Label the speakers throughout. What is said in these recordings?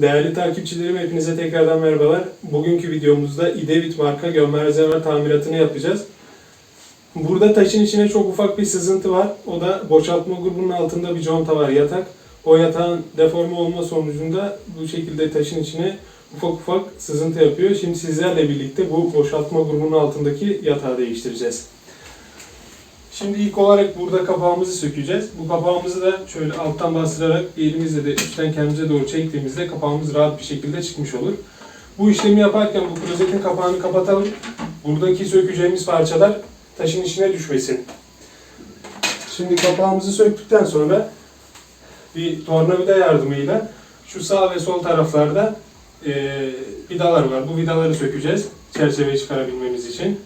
Speaker 1: Değerli takipçilerim hepinize tekrardan merhabalar. Bugünkü videomuzda İdevit marka gömme malzeme tamiratını yapacağız. Burada taşın içine çok ufak bir sızıntı var. O da boşaltma grubunun altında bir conta var yatak. O yatağın deforme olma sonucunda bu şekilde taşın içine ufak ufak sızıntı yapıyor. Şimdi sizlerle birlikte bu boşaltma grubunun altındaki yatağı değiştireceğiz. Şimdi ilk olarak burada kapağımızı sökeceğiz. Bu kapağımızı da şöyle alttan bastırarak elimizle de üstten kendimize doğru çektiğimizde kapağımız rahat bir şekilde çıkmış olur. Bu işlemi yaparken bu klozetin kapağını kapatalım. Buradaki sökeceğimiz parçalar taşın içine düşmesin. Şimdi kapağımızı söktükten sonra bir tornavida yardımıyla şu sağ ve sol taraflarda eee vidalar var. Bu vidaları sökeceğiz çerçeveyi çıkarabilmemiz için.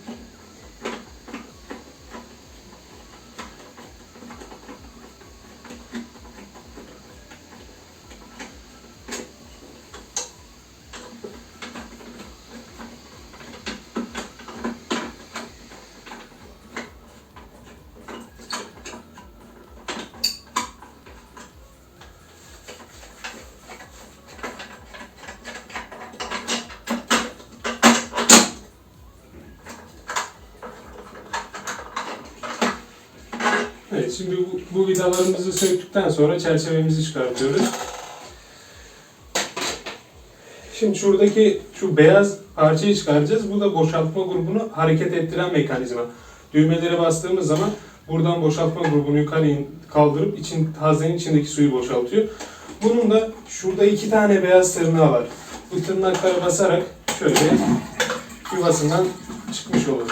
Speaker 1: Evet, şimdi bu, bu vidalarımızı söktükten sonra çerçevemizi çıkartıyoruz. Şimdi şuradaki şu beyaz parçayı çıkaracağız. Bu da boşaltma grubunu hareket ettiren mekanizma. Düğmelere bastığımız zaman buradan boşaltma grubunu yukarı kaldırıp için, haznenin içindeki suyu boşaltıyor. Bunun da şurada iki tane beyaz tırnağı var. Bu tırnaklara basarak şöyle yuvasından çıkmış olur.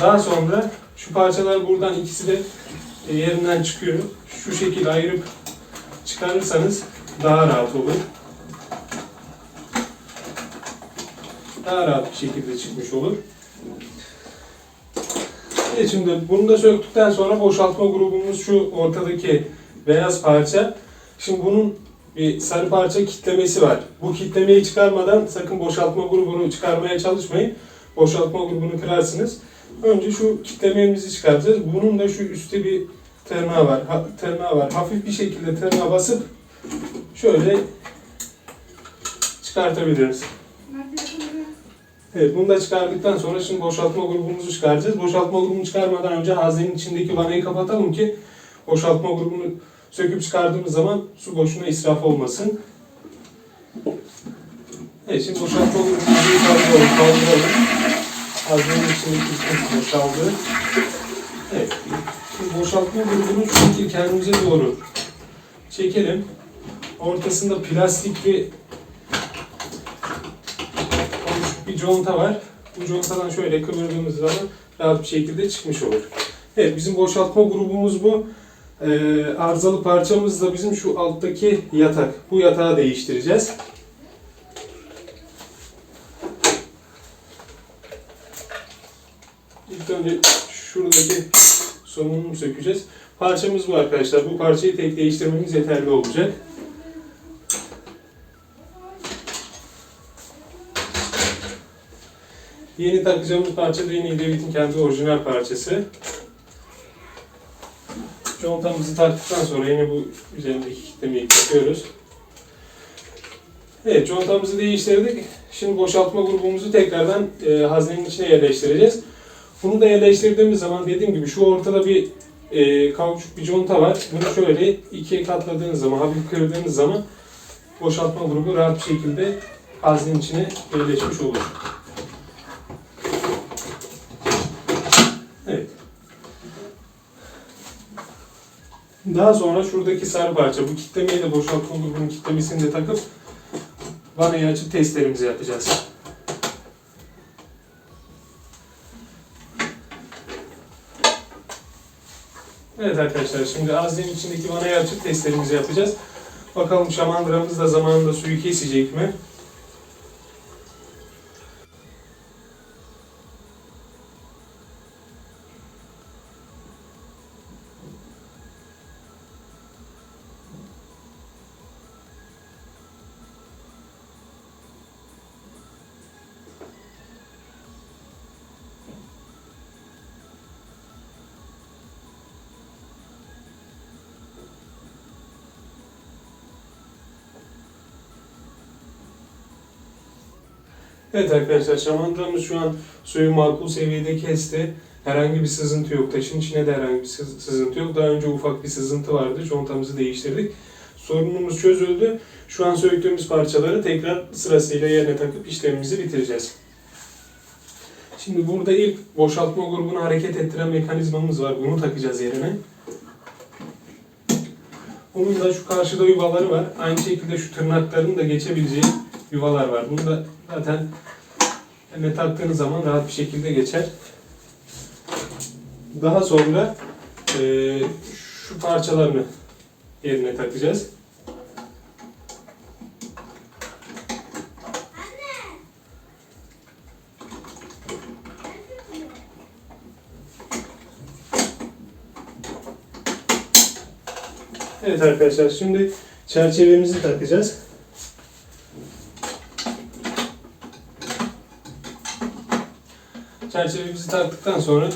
Speaker 1: Daha sonra şu parçalar buradan ikisi de e, yerinden çıkıyor. Şu şekilde ayırıp çıkarırsanız daha rahat olur. Daha rahat bir şekilde çıkmış olur. Evet şimdi bunu da söktükten sonra boşaltma grubumuz şu ortadaki beyaz parça. Şimdi bunun bir sarı parça kitlemesi var. Bu kitlemeyi çıkarmadan sakın boşaltma grubunu çıkarmaya çalışmayın. Boşaltma grubunu kırarsınız. Önce şu kitlememizi çıkartacağız. Bunun da şu üstte bir tırnağı var. Ha, tırnağı var. Hafif bir şekilde tırnağa basıp şöyle çıkartabiliriz. Evet, bunu da çıkardıktan sonra şimdi boşaltma grubumuzu çıkaracağız. Boşaltma grubunu çıkarmadan önce haznenin içindeki vanayı kapatalım ki boşaltma grubunu söküp çıkardığımız zaman su boşuna israf olmasın. Evet, şimdi boşaltma grubumuzu kaldıralım. Haznenin içindeki su boşaldı. Evet, şimdi boşaltma grubunu şu şekilde kendimize doğru çekelim. Ortasında plastik bir bir conta var. Bu contadan şöyle kıvırdığımız zaman rahat bir şekilde çıkmış olur. Evet bizim boşaltma grubumuz bu. Ee, arızalı parçamız da bizim şu alttaki yatak. Bu yatağı değiştireceğiz. İlk önce şuradaki somununu sökeceğiz. Parçamız bu arkadaşlar. Bu parçayı tek değiştirmemiz yeterli olacak. Yeni takacağımız parça da yine İdevit'in kendi orijinal parçası. Contamızı taktıktan sonra yine bu üzerindeki kitlemeyi takıyoruz. Evet, contamızı değiştirdik. Şimdi boşaltma grubumuzu tekrardan e, haznenin içine yerleştireceğiz. Bunu da yerleştirdiğimiz zaman dediğim gibi şu ortada bir e, kauçuk bir conta var. Bunu şöyle ikiye katladığınız zaman, hafif kırdığınız zaman boşaltma grubu rahat bir şekilde haznenin içine yerleşmiş olur. Evet. Daha sonra şuradaki sarı parça, bu kitlemeyi de boşaltma grubunun kitlemesini de takıp vanayı açıp testlerimizi yapacağız. Evet arkadaşlar şimdi haznenin içindeki vanayı açıp testlerimizi yapacağız. Bakalım şamandıramız da zamanında suyu kesecek mi? Evet arkadaşlar şamandramız şu an suyu makul seviyede kesti. Herhangi bir sızıntı yok. Taşın içine de herhangi bir sız- sızıntı yok. Daha önce ufak bir sızıntı vardı. Contamızı değiştirdik. Sorunumuz çözüldü. Şu an söktüğümüz parçaları tekrar sırasıyla yerine takıp işlemimizi bitireceğiz. Şimdi burada ilk boşaltma grubunu hareket ettiren mekanizmamız var. Bunu takacağız yerine. Bunun da şu karşıda yuvaları var. Aynı şekilde şu tırnakların da geçebileceği yuvalar var. Bunu da zaten Hemen taktığınız zaman rahat bir şekilde geçer. Daha sonra eee, şu parçalarını yerine takacağız. Evet arkadaşlar şimdi çerçevemizi takacağız. Çerçevemizi taktıktan sonra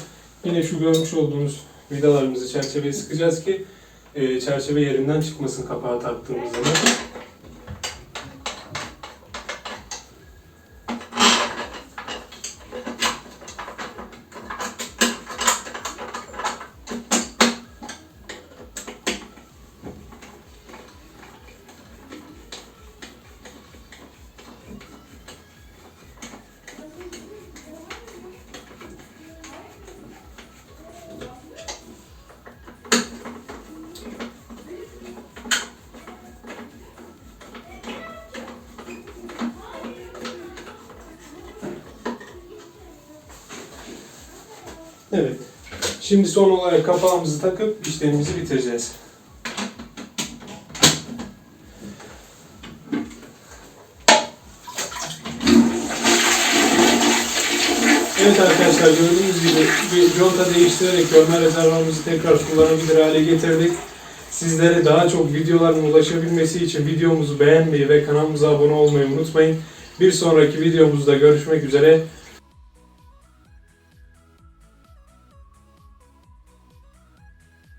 Speaker 1: yine şu görmüş olduğunuz vidalarımızı çerçeveye sıkacağız ki e, çerçeve yerinden çıkmasın kapağı taktığımız zaman. Evet. Şimdi son olarak kapağımızı takıp işlemimizi bitireceğiz. Evet arkadaşlar gördüğünüz gibi bir conta değiştirerek görme rezervamızı tekrar kullanabilir hale getirdik. Sizlere daha çok videoların ulaşabilmesi için videomuzu beğenmeyi ve kanalımıza abone olmayı unutmayın. Bir sonraki videomuzda görüşmek üzere.